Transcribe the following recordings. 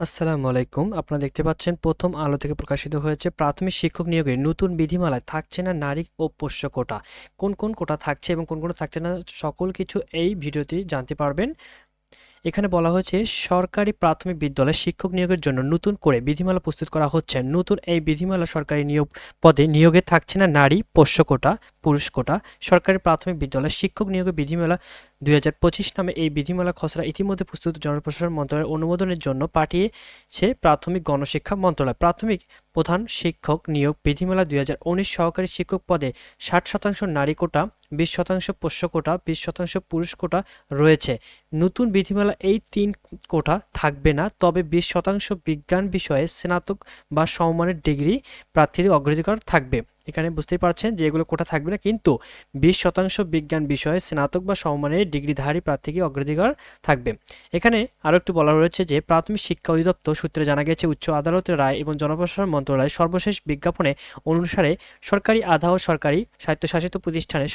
আসসালামু আলাইকুম। আপনারা দেখতে পাচ্ছেন প্রথম আলো থেকে প্রকাশিত হয়েছে প্রাথমিক শিক্ষক নিয়োগের নতুন বিধিমালায় থাকছে না নারী ও পোষ্য কোটা। কোন কোন কোটা থাকছে এবং কোন কোন থাকছে না সকল কিছু এই ভিডিওতে জানতে পারবেন। এখানে বলা হয়েছে সরকারি প্রাথমিক বিদ্যালয়ে শিক্ষক নিয়োগের জন্য নতুন করে বিধিমালা প্রস্তুত করা হচ্ছে। নতুন এই বিধিমালা সরকারি নিয়োগ পদে নিয়োগে থাকছে না নারী পোষ্য কোটা, পুরুষ কোটা। সরকারি প্রাথমিক বিদ্যালয়ে শিক্ষক নিয়োগের বিধিমালা দুই হাজার পঁচিশ নামে এই বিধিমালা খসড়া ইতিমধ্যে প্রস্তুত জনপ্রশাসন মন্ত্রণালয়ের অনুমোদনের জন্য পাঠিয়েছে প্রাথমিক গণশিক্ষা মন্ত্রণালয়। প্রাথমিক প্রধান শিক্ষক নিয়োগ বিধিমালা দুই হাজার উনিশ সহকারী শিক্ষক পদে ষাট শতাংশ নারী কোটা, বিশ শতাংশ পোষ্য কোটা, বিশ শতাংশ পুরুষ কোটা রয়েছে। নতুন বিধিমালা এই তিন কোটা থাকবে না, তবে বিশ শতাংশ বিজ্ঞান বিষয়ে স্নাতক বা সমমানের ডিগ্রি প্রার্থীদের অগ্রাধিকার থাকবে। এখানে বুঝতেই পারছেন যে এগুলো কোটা থাকবে না। কিন্তু বিশ শতাংশ বিজ্ঞান বিষয়ে স্নাতক বা সমমানের ডিগ্রিধারী প্রার্থীকে অগ্রাধিকার থাকবে। এখানে আরও একটু বলা রয়েছে যে প্রাথমিক শিক্ষা অধিদপ্তর সূত্রে জানা গেছে, উচ্চ আদালতের রায় এবং জনপ্রশাসন মন্ত্রণালয় সর্বশেষ বিজ্ঞাপনে অনুসারে সরকারি আধা ও সরকারি স্বায়ত্তশাসিত প্রতিষ্ঠানে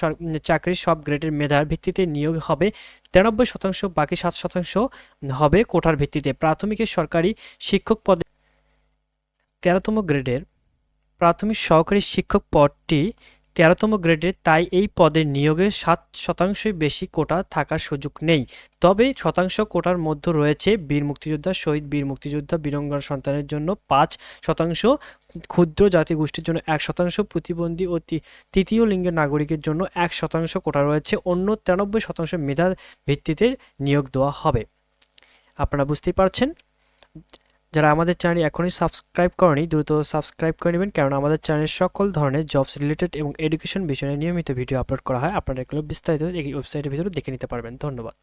চাকরির সব গ্রেডের মেধার ভিত্তিতে নিয়োগ হবে। তিরানব্বই শতাংশ, বাকি সাত শতাংশ হবে কোটার ভিত্তিতে। প্রাথমিকের সরকারি শিক্ষক পদে তেরোতম গ্রেডের প্রাথমিক সহকারী শিক্ষক পদটি তেরোতম গ্রেডের তাই এই পদের নিয়োগে সাত শতাংশই বেশি কোটা থাকার সুযোগ নেই। তবে শতাংশ কোটার মধ্যে রয়েছে বীর মুক্তিযোদ্ধা শহীদ বীর মুক্তিযোদ্ধা বীরঙ্গন সন্তানের জন্য পাঁচ শতাংশ, ক্ষুদ্র জাতিগোষ্ঠীর জন্য এক শতাংশ, প্রতিবন্ধী ও তৃতীয় লিঙ্গের নাগরিকের জন্য এক শতাংশ কোটা রয়েছে, অন্য তিরানব্বই শতাংশ মেধা ভিত্তিতে নিয়োগ দেওয়া হবে। আপনারা বুঝতেই পারছেন? যারা আমাদের চ্যানেল এখনই সাবস্ক্রাইব করেনি, দ্রুত সাবস্ক্রাইব করে নেবেন। কারণ আমাদের চ্যানেলের সকল ধরনের জবস রিলেটেড এবং এডুকেশন বিষয়ে নিয়মিত ভিডিও আপলোড করা হয়। আপনারা এগুলো বিস্তারিত এই ওয়েবসাইটের ভিতরে দেখে নিতে পারবেন। ধন্যবাদ।